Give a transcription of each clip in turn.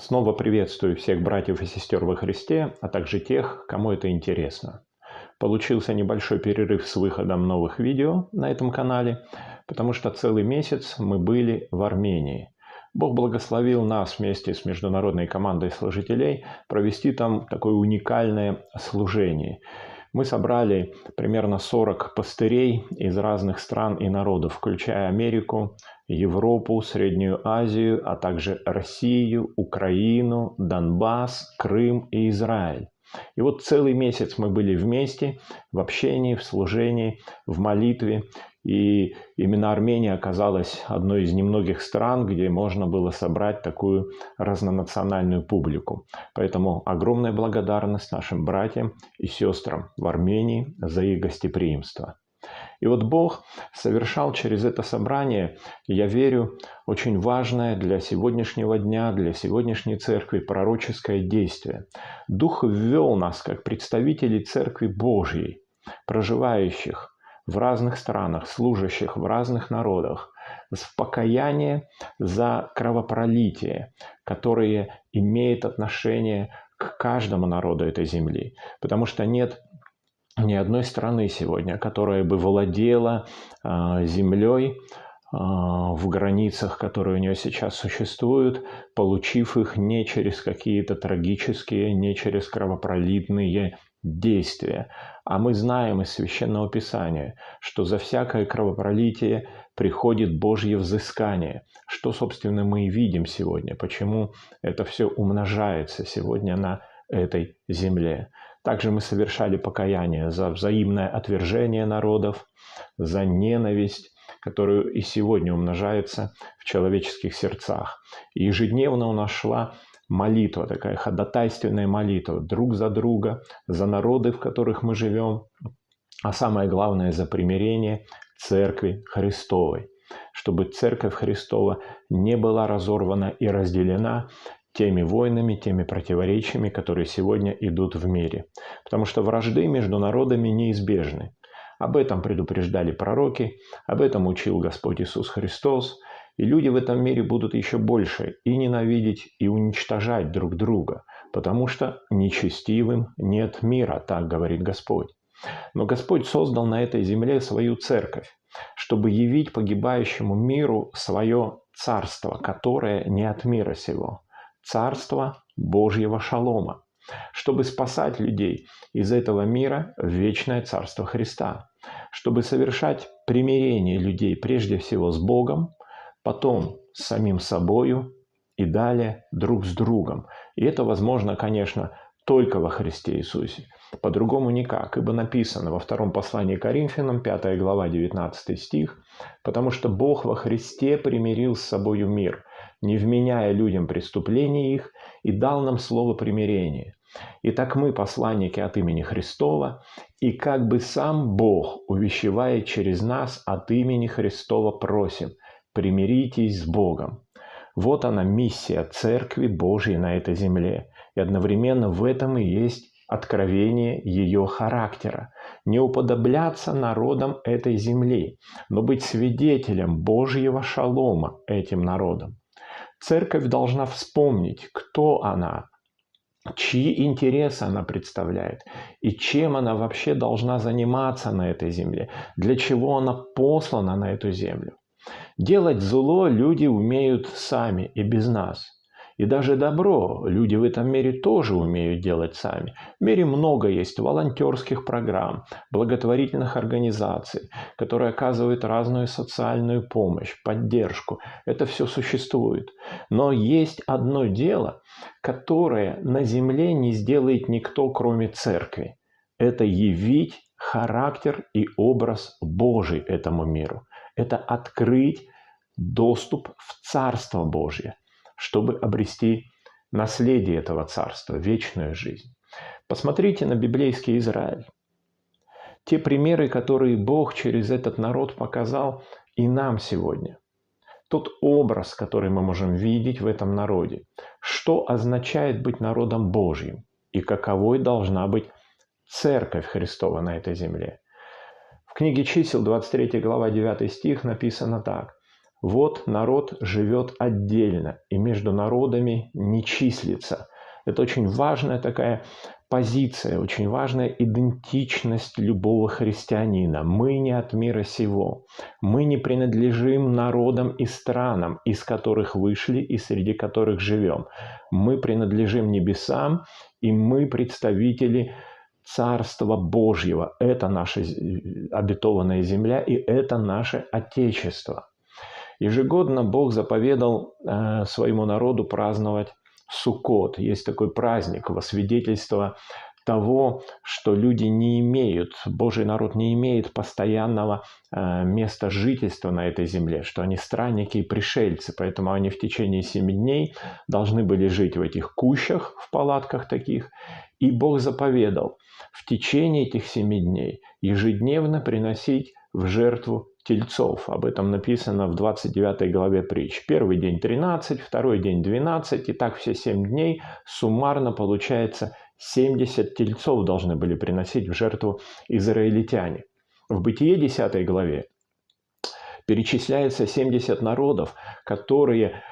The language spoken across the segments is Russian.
Снова приветствую всех братьев и сестер во Христе, а также тех, кому это интересно. Получился небольшой перерыв с выходом новых видео на этом канале, потому что целый месяц мы были в Армении. Бог благословил нас вместе с международной командой служителей провести там такое уникальное служение. Мы собрали примерно 40 пастырей из разных стран и народов, включая Америку, Европу, Среднюю Азию, а также Россию, Украину, Донбасс, Крым и Израиль. И вот целый месяц мы были вместе в общении, в служении, в молитве. И именно Армения оказалась одной из немногих стран, где можно было собрать такую разнонациональную публику. Поэтому огромная благодарность нашим братьям и сестрам в Армении за их гостеприимство. И вот Бог совершал через это собрание, я верю, очень важное для сегодняшнего дня, для сегодняшней церкви пророческое действие. Дух ввел нас как представителей Церкви Божьей, проживающих в разных странах, служащих в разных народах, в покаяние за кровопролитие, которое имеет отношение к каждому народу этой земли. Потому что нет ни одной страны сегодня, которая бы владела а, землей а, в границах, которые у нее сейчас существуют, получив их не через какие-то трагические, не через кровопролитные действия. А мы знаем из Священного Писания, что за всякое кровопролитие приходит Божье взыскание, что, собственно, мы и видим сегодня, почему это все умножается сегодня на этой земле. Также мы совершали покаяние за взаимное отвержение народов, за ненависть, которую и сегодня умножается в человеческих сердцах. И ежедневно у нас шла молитва, такая ходатайственная молитва друг за друга, за народы, в которых мы живем, а самое главное за примирение Церкви Христовой, чтобы Церковь Христова не была разорвана и разделена теми войнами, теми противоречиями, которые сегодня идут в мире. Потому что вражды между народами неизбежны. Об этом предупреждали пророки, об этом учил Господь Иисус Христос. И люди в этом мире будут еще больше и ненавидеть, и уничтожать друг друга, потому что нечестивым нет мира, так говорит Господь. Но Господь создал на этой земле свою церковь, чтобы явить погибающему миру свое царство, которое не от мира сего. Царства Божьего шалома, чтобы спасать людей из этого мира в вечное Царство Христа, чтобы совершать примирение людей прежде всего с Богом, потом с самим собою и далее друг с другом. И это возможно, конечно, только во Христе Иисусе. По-другому никак, ибо написано во втором послании Коринфянам, 5 глава, 19 стих, «Потому что Бог во Христе примирил с собою мир, не вменяя людям преступлений их, и дал нам слово примирения. Итак, мы, посланники от имени Христова, и как бы сам Бог, увещевает через нас от имени Христова, просим, примиритесь с Богом. Вот она миссия Церкви Божьей на этой земле. И одновременно в этом и есть откровение ее характера. Не уподобляться народам этой земли, но быть свидетелем Божьего шалома этим народам. Церковь должна вспомнить, кто она, чьи интересы она представляет и чем она вообще должна заниматься на этой земле, для чего она послана на эту землю. Делать зло люди умеют сами и без нас – и даже добро люди в этом мире тоже умеют делать сами. В мире много есть волонтерских программ, благотворительных организаций, которые оказывают разную социальную помощь, поддержку. Это все существует. Но есть одно дело, которое на земле не сделает никто, кроме церкви. Это явить характер и образ Божий этому миру. Это открыть доступ в Царство Божье чтобы обрести наследие этого царства, вечную жизнь. Посмотрите на библейский Израиль. Те примеры, которые Бог через этот народ показал и нам сегодня. Тот образ, который мы можем видеть в этом народе. Что означает быть народом Божьим и каковой должна быть Церковь Христова на этой земле. Книге чисел 23 глава 9 стих написано так. Вот народ живет отдельно и между народами не числится. Это очень важная такая позиция, очень важная идентичность любого христианина. Мы не от мира сего. Мы не принадлежим народам и странам, из которых вышли и среди которых живем. Мы принадлежим небесам, и мы представители Царства Божьего. Это наша обетованная земля, и это наше Отечество. Ежегодно Бог заповедал э, своему народу праздновать Суккот. Есть такой праздник во свидетельство того, что люди не имеют, Божий народ не имеет постоянного э, места жительства на этой земле, что они странники и пришельцы, поэтому они в течение семи дней должны были жить в этих кущах, в палатках таких, и Бог заповедал в течение этих семи дней ежедневно приносить в жертву тельцов. Об этом написано в 29 главе притч. Первый день 13, второй день 12, и так все 7 дней. Суммарно получается 70 тельцов должны были приносить в жертву израильтяне. В Бытие 10 главе перечисляется 70 народов, которые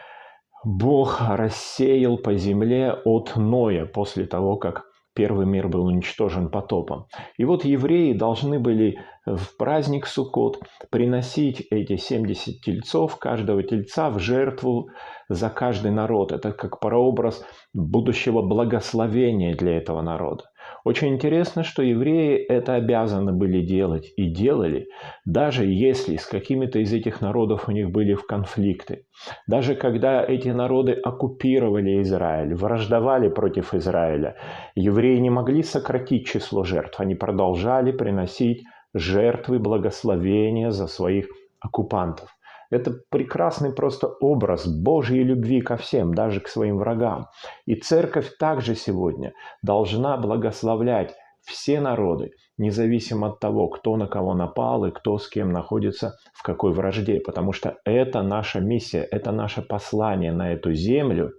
Бог рассеял по земле от Ноя после того, как первый мир был уничтожен потопом. И вот евреи должны были в праздник Суккот приносить эти 70 тельцов, каждого тельца в жертву за каждый народ. Это как прообраз будущего благословения для этого народа. Очень интересно, что евреи это обязаны были делать и делали, даже если с какими-то из этих народов у них были в конфликты. Даже когда эти народы оккупировали Израиль, враждовали против Израиля, евреи не могли сократить число жертв, они продолжали приносить жертвы благословения за своих оккупантов. Это прекрасный просто образ Божьей любви ко всем, даже к своим врагам. И церковь также сегодня должна благословлять все народы, независимо от того, кто на кого напал и кто с кем находится в какой вражде. Потому что это наша миссия, это наше послание на эту землю.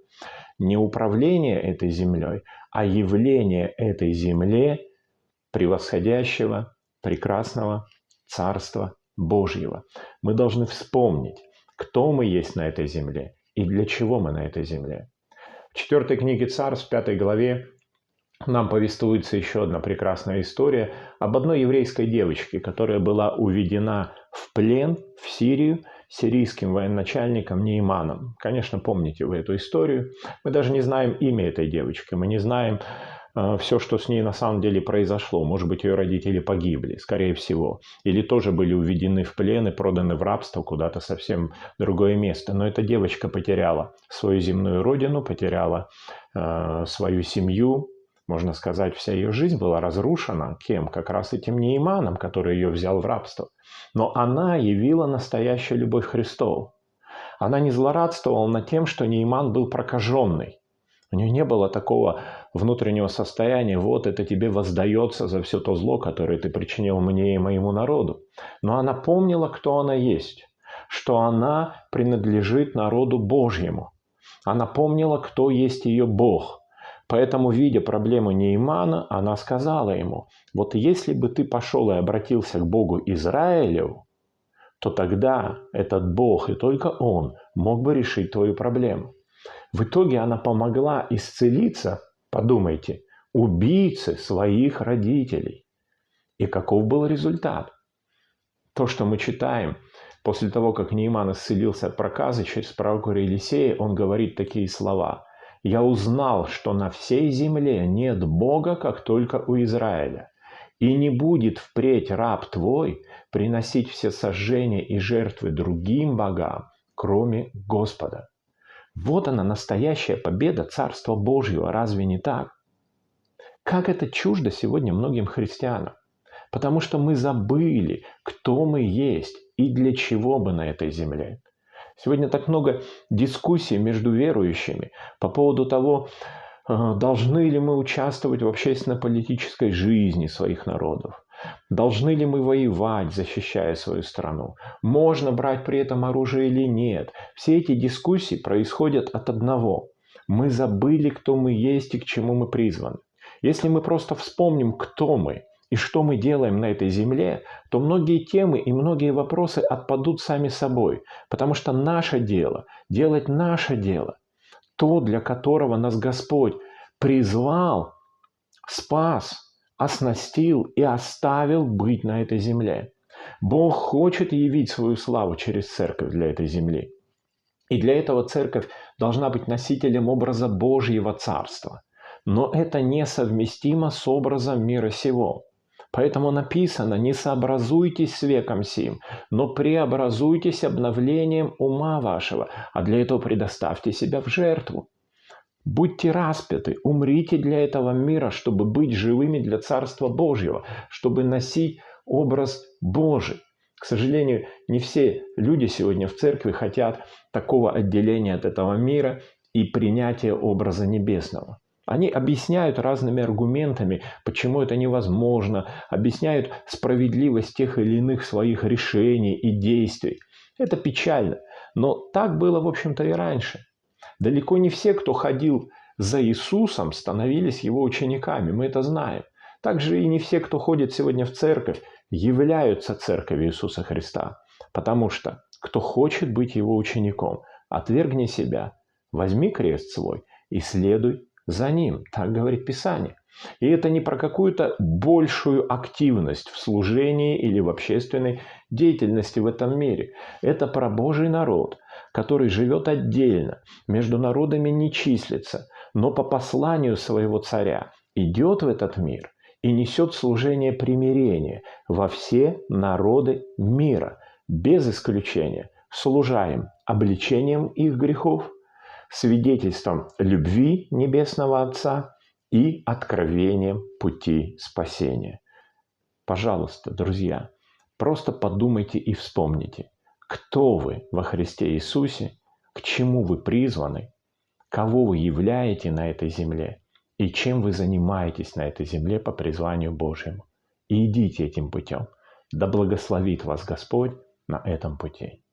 Не управление этой землей, а явление этой земле превосходящего, прекрасного Царства Божьего. Мы должны вспомнить, кто мы есть на этой земле и для чего мы на этой земле. В четвертой книге Царств, в пятой главе, нам повествуется еще одна прекрасная история об одной еврейской девочке, которая была уведена в плен в Сирию сирийским военачальником Нейманом. Конечно, помните вы эту историю. Мы даже не знаем имя этой девочки, мы не знаем, все, что с ней на самом деле произошло. Может быть, ее родители погибли, скорее всего. Или тоже были уведены в плен и проданы в рабство куда-то совсем другое место. Но эта девочка потеряла свою земную родину, потеряла э, свою семью. Можно сказать, вся ее жизнь была разрушена. Кем? Как раз этим Нейманом, который ее взял в рабство. Но она явила настоящую любовь Христову. Она не злорадствовала над тем, что Нейман был прокаженный. У нее не было такого внутреннего состояния, вот это тебе воздается за все то зло, которое ты причинил мне и моему народу. Но она помнила, кто она есть, что она принадлежит народу Божьему. Она помнила, кто есть ее Бог. Поэтому, видя проблему Неймана, она сказала ему, вот если бы ты пошел и обратился к Богу Израилю, то тогда этот Бог и только Он мог бы решить твою проблему. В итоге она помогла исцелиться, подумайте, убийце своих родителей. И каков был результат? То, что мы читаем, после того, как Нейман исцелился от проказа через пророка Елисея, он говорит такие слова. «Я узнал, что на всей земле нет Бога, как только у Израиля, и не будет впредь раб твой приносить все сожжения и жертвы другим богам, кроме Господа». Вот она, настоящая победа Царства Божьего, разве не так? Как это чуждо сегодня многим христианам? Потому что мы забыли, кто мы есть и для чего мы на этой земле. Сегодня так много дискуссий между верующими по поводу того, э, должны ли мы участвовать в общественно-политической жизни своих народов. Должны ли мы воевать, защищая свою страну? Можно брать при этом оружие или нет? Все эти дискуссии происходят от одного. Мы забыли, кто мы есть и к чему мы призваны. Если мы просто вспомним, кто мы и что мы делаем на этой земле, то многие темы и многие вопросы отпадут сами собой, потому что наше дело – делать наше дело, то, для которого нас Господь призвал, спас, оснастил и оставил быть на этой земле. Бог хочет явить свою славу через церковь для этой земли. И для этого церковь должна быть носителем образа Божьего Царства. Но это несовместимо с образом мира сего. Поэтому написано, не сообразуйтесь с веком сим, но преобразуйтесь обновлением ума вашего, а для этого предоставьте себя в жертву. Будьте распяты, умрите для этого мира, чтобы быть живыми для Царства Божьего, чтобы носить образ Божий. К сожалению, не все люди сегодня в церкви хотят такого отделения от этого мира и принятия образа небесного. Они объясняют разными аргументами, почему это невозможно, объясняют справедливость тех или иных своих решений и действий. Это печально, но так было, в общем-то, и раньше. Далеко не все, кто ходил за Иисусом, становились его учениками, мы это знаем. Также и не все, кто ходит сегодня в церковь, являются церковью Иисуса Христа. Потому что кто хочет быть его учеником, отвергни себя, возьми крест свой и следуй за ним. Так говорит Писание. И это не про какую-то большую активность в служении или в общественной деятельности в этом мире. Это про Божий народ, который живет отдельно, между народами не числится, но по посланию своего царя идет в этот мир и несет служение примирения во все народы мира, без исключения, служа им обличением их грехов, свидетельством любви Небесного Отца и откровением пути спасения. Пожалуйста, друзья, просто подумайте и вспомните, кто вы во Христе Иисусе, к чему вы призваны, кого вы являете на этой земле и чем вы занимаетесь на этой земле по призванию Божьему. И идите этим путем. Да благословит вас Господь на этом пути.